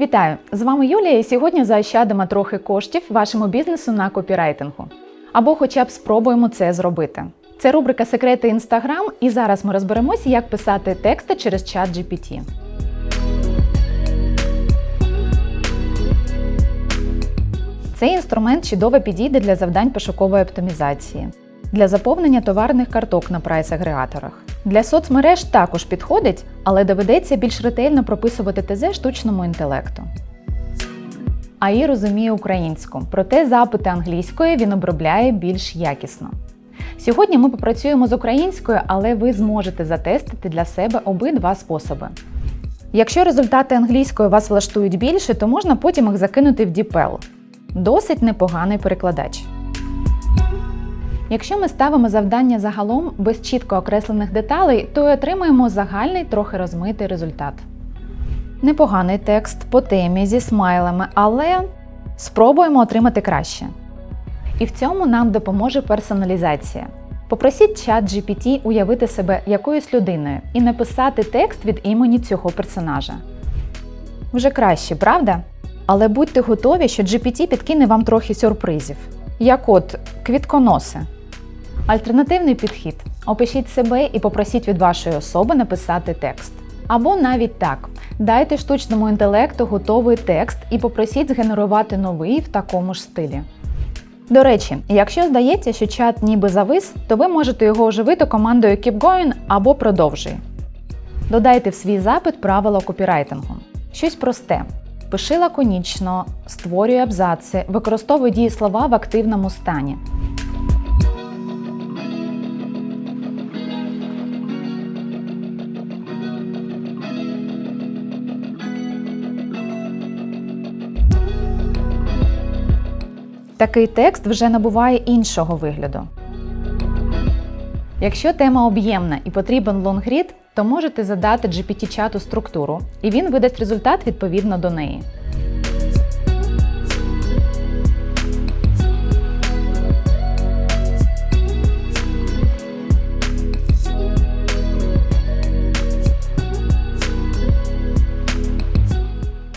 Вітаю! З вами Юлія, і сьогодні заощадимо трохи коштів вашому бізнесу на копірайтингу. Або хоча б спробуємо це зробити. Це рубрика Секрети Інстаграм, і зараз ми розберемося, як писати тексти через чат GPT. Цей інструмент чудово підійде для завдань пошукової оптимізації, для заповнення товарних карток на прайс-агрегаторах. Для соцмереж також підходить, але доведеться більш ретельно прописувати ТЗ штучному інтелекту. АІ розуміє українську, проте запити англійської він обробляє більш якісно. Сьогодні ми попрацюємо з українською, але ви зможете затестити для себе обидва способи. Якщо результати англійської вас влаштують більше, то можна потім їх закинути в DeepL. Досить непоганий перекладач. Якщо ми ставимо завдання загалом без чітко окреслених деталей, то й отримаємо загальний трохи розмитий результат. Непоганий текст по темі зі смайлами, але спробуємо отримати краще. І в цьому нам допоможе персоналізація. Попросіть чат GPT уявити себе якоюсь людиною і написати текст від імені цього персонажа. Вже краще, правда? Але будьте готові, що GPT підкине вам трохи сюрпризів, як от квітконоси. Альтернативний підхід: опишіть себе і попросіть від вашої особи написати текст. Або навіть так: дайте штучному інтелекту готовий текст і попросіть згенерувати новий в такому ж стилі. До речі, якщо здається, що чат ніби завис, то ви можете його оживити командою Keep Going або продовжуй. Додайте в свій запит правила копірайтингу. Щось просте. Пиши лаконічно, створюй абзаци, використовуй дієслова в активному стані. Такий текст вже набуває іншого вигляду. Якщо тема об'ємна і потрібен лонгрід, то можете задати GPT-чату структуру, і він видасть результат відповідно до неї.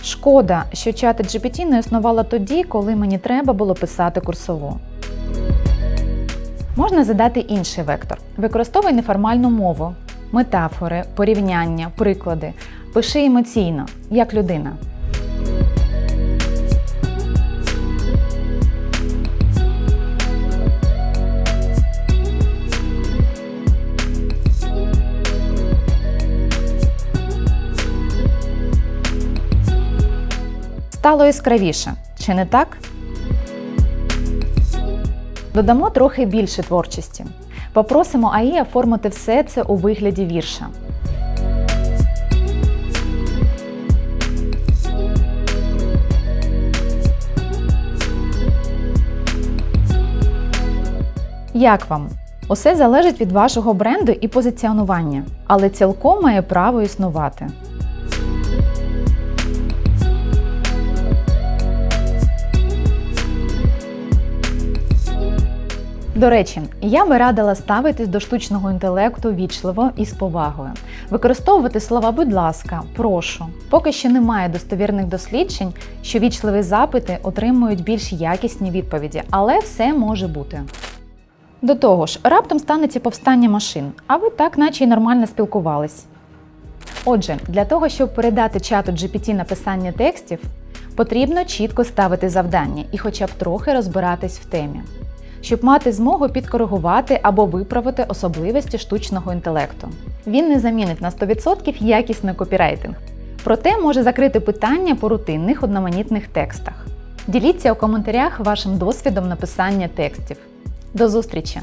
Шкода, що чати GPT не існувала тоді, коли мені треба було писати курсову. Можна задати інший вектор. Використовуй неформальну мову, метафори, порівняння, приклади. Пиши емоційно, як людина. Стало яскравіше, чи не так? Додамо трохи більше творчості. Попросимо АІ оформити все це у вигляді вірша. Як вам? Усе залежить від вашого бренду і позиціонування, але цілком має право існувати. До речі, я би радила ставитись до штучного інтелекту вічливо і з повагою. Використовувати слова, будь ласка, прошу. Поки що немає достовірних досліджень, що вічливі запити отримують більш якісні відповіді, але все може бути. До того ж, раптом станеться повстання машин, а ви так, наче й нормально спілкувались. Отже, для того, щоб передати чату GPT написання текстів, потрібно чітко ставити завдання і хоча б трохи розбиратись в темі щоб мати змогу підкоригувати або виправити особливості штучного інтелекту. Він не замінить на 100% якісний копірайтинг, проте може закрити питання по рутинних одноманітних текстах. Діліться у коментарях вашим досвідом написання текстів. До зустрічі!